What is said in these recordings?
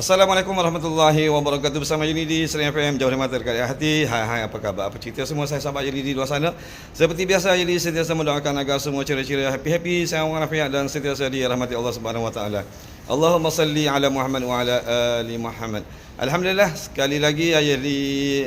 Assalamualaikum warahmatullahi wabarakatuh. Bersama Yuni di Sering FM Jauh mata dekat hati. Hai hai apa khabar? Apa cerita semua? Saya sahabat Yuni di luar sana. Seperti biasa Yuni sentiasa mendoakan Agar semua ceria-ceria Happy-happy Sayang orang afiat Dan sentiasa dirahmati Allah Subhanahu Wa Taala. Allahumma salli ala Muhammad Wa ala ali Muhammad. Alhamdulillah Sekali lagi Yuni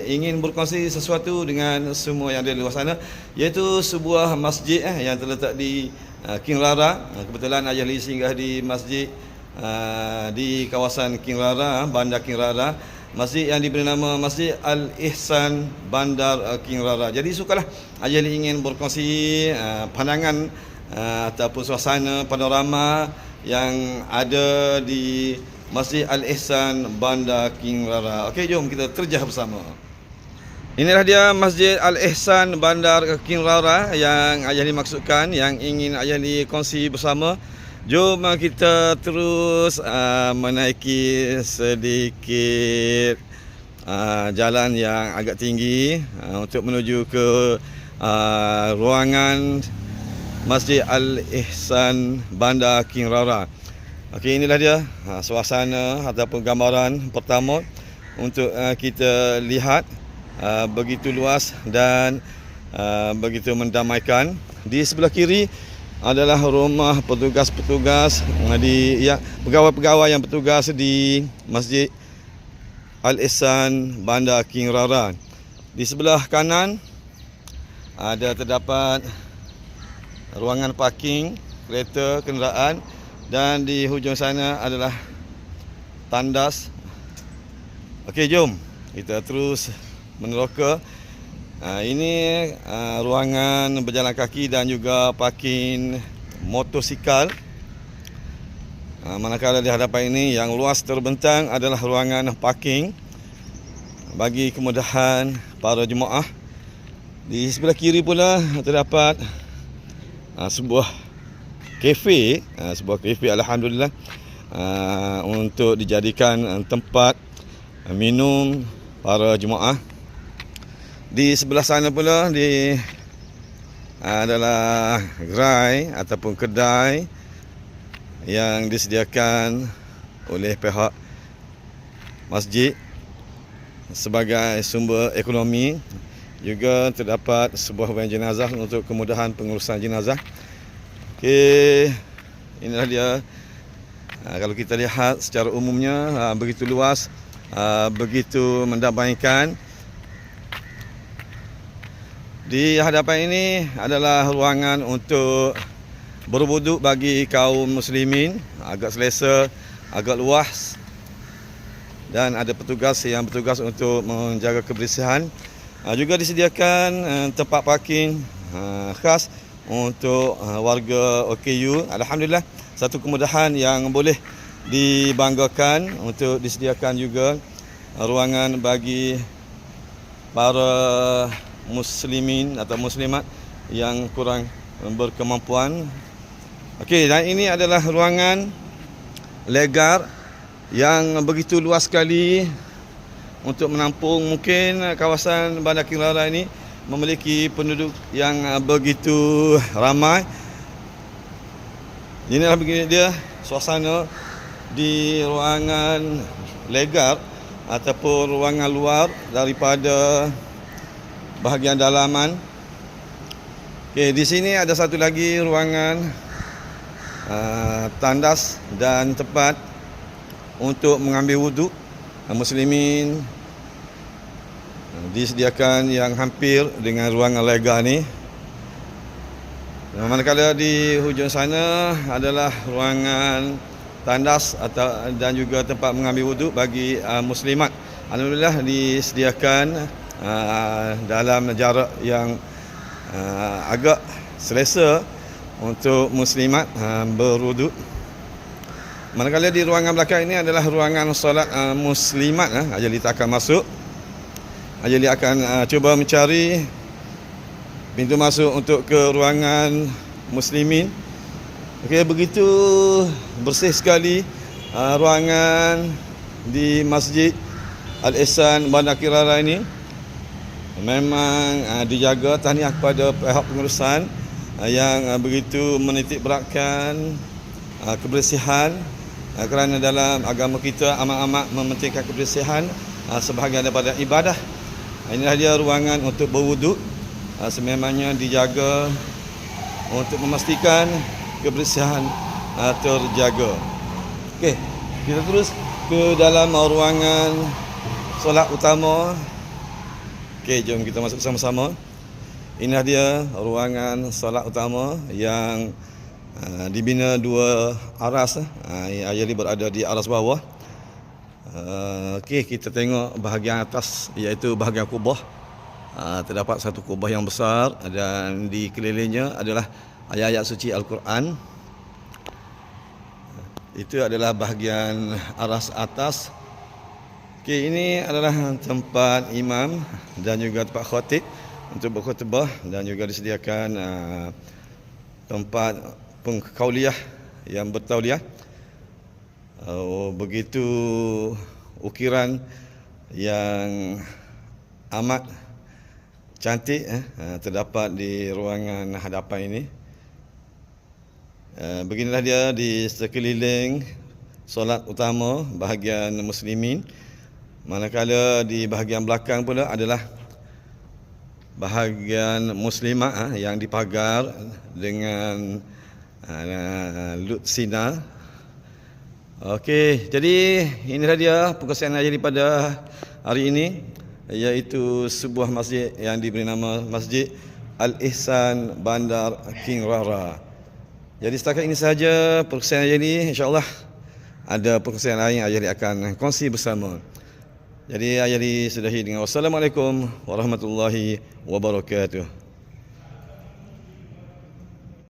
ingin berkongsi sesuatu Dengan semua yang ada di luar sana Iaitu sebuah masjid eh, Yang terletak di uh, King Rara Kebetulan Ayah singgah di masjid Uh, di kawasan King Rara, Bandar King Rara, masjid yang diberi nama Masjid Al Ihsan Bandar uh, King Rara. Jadi sukalah Ajali ingin berkongsi uh, pandangan uh, ataupun suasana panorama yang ada di Masjid Al Ihsan Bandar King Rara. Okey, jom kita terjah bersama. Inilah dia Masjid Al Ihsan Bandar King Rara yang Ajali maksudkan yang ingin Ajali kongsi bersama. Jom kita terus uh, menaiki sedikit uh, jalan yang agak tinggi uh, untuk menuju ke uh, ruangan Masjid Al-Ihsan Bandar King Rara. Okey inilah dia uh, suasana ataupun gambaran pertama untuk uh, kita lihat uh, begitu luas dan uh, begitu mendamaikan. Di sebelah kiri adalah rumah petugas-petugas di ya pegawai-pegawai yang bertugas di Masjid Al Ihsan Bandar King Rara. Di sebelah kanan ada terdapat ruangan parking kereta kenderaan dan di hujung sana adalah tandas. Okey jom kita terus meneroka Ha, ini uh, ruangan berjalan kaki dan juga parking motosikal. Ha, manakala di hadapan ini yang luas terbentang adalah ruangan parking bagi kemudahan para jemaah. Di sebelah kiri pula terdapat sebuah kafe, sebuah kafe alhamdulillah untuk dijadikan tempat minum para jemaah. Di sebelah sana pula di adalah gerai ataupun kedai yang disediakan oleh pihak masjid sebagai sumber ekonomi juga terdapat sebuah van jenazah untuk kemudahan pengurusan jenazah. Okey, inilah dia. Ha, kalau kita lihat secara umumnya ha, begitu luas, begitu mendamaikan. Di hadapan ini adalah ruangan untuk berwuduk bagi kaum muslimin, agak selesa, agak luas dan ada petugas yang bertugas untuk menjaga kebersihan. Ah, juga disediakan eh, tempat parking ah, khas untuk ah, warga OKU. Alhamdulillah satu kemudahan yang boleh dibanggakan untuk disediakan juga ruangan bagi para muslimin atau muslimat yang kurang berkemampuan. Okey, dan ini adalah ruangan legar yang begitu luas sekali untuk menampung mungkin kawasan Bandar Kirara ini memiliki penduduk yang begitu ramai. Inilah begini dia suasana di ruangan legar ataupun ruangan luar daripada bahagian dalaman. Okey, di sini ada satu lagi ruangan uh, tandas dan tempat untuk mengambil wuduk uh, muslimin uh, disediakan yang hampir dengan ruangan lega ni. Manakala di hujung sana adalah ruangan tandas atau dan juga tempat mengambil wuduk bagi uh, muslimat. Alhamdulillah disediakan uh, dalam jarak yang uh, agak selesa untuk muslimat uh, berwuduk. Manakala di ruangan belakang ini adalah ruangan solat uh, muslimat uh, Ajali tak akan masuk. Ajali akan uh, cuba mencari pintu masuk untuk ke ruangan muslimin. Okey begitu bersih sekali uh, ruangan di Masjid Al-Ihsan Bandar Kirara ini memang uh, dijaga tahniah kepada pihak pengurusan uh, yang uh, begitu menitik beratkan uh, kebersihan uh, kerana dalam agama kita amat-amat mementingkan kebersihan uh, sebahagian daripada ibadah. Inilah dia ruangan untuk berwuduk. Uh, sememangnya dijaga untuk memastikan kebersihan uh, terjaga. Okey, kita terus ke dalam ruangan solat utama. Okey, jom kita masuk sama-sama. Inilah dia ruangan solat utama yang uh, dibina dua aras. Uh, yang berada di aras bawah. Uh, Okey, kita tengok bahagian atas iaitu bahagian kubah. Uh, terdapat satu kubah yang besar dan di kelilingnya adalah ayat-ayat suci Al-Quran. Itu adalah bahagian aras atas. Okey, ini adalah tempat imam dan juga tempat khatib untuk berkhutbah dan juga disediakan uh, tempat pengkauliah yang bertauliah. Uh, begitu ukiran yang amat cantik eh, uh, terdapat di ruangan hadapan ini. Eh, beginilah dia di sekeliling solat utama bahagian muslimin. Manakala di bahagian belakang pula adalah bahagian muslimah eh, yang dipagar dengan uh, lut sina. Okey, jadi inilah dia perkongsian ajar pada hari ini iaitu sebuah masjid yang diberi nama Masjid Al-Ihsan Bandar King Rara. Jadi setakat ini sahaja perkongsian hari ini insyaAllah ada perkongsian lain yang akan kongsi bersama. Jadi Ayari sudahi dengan Wassalamualaikum warahmatullahi wabarakatuh.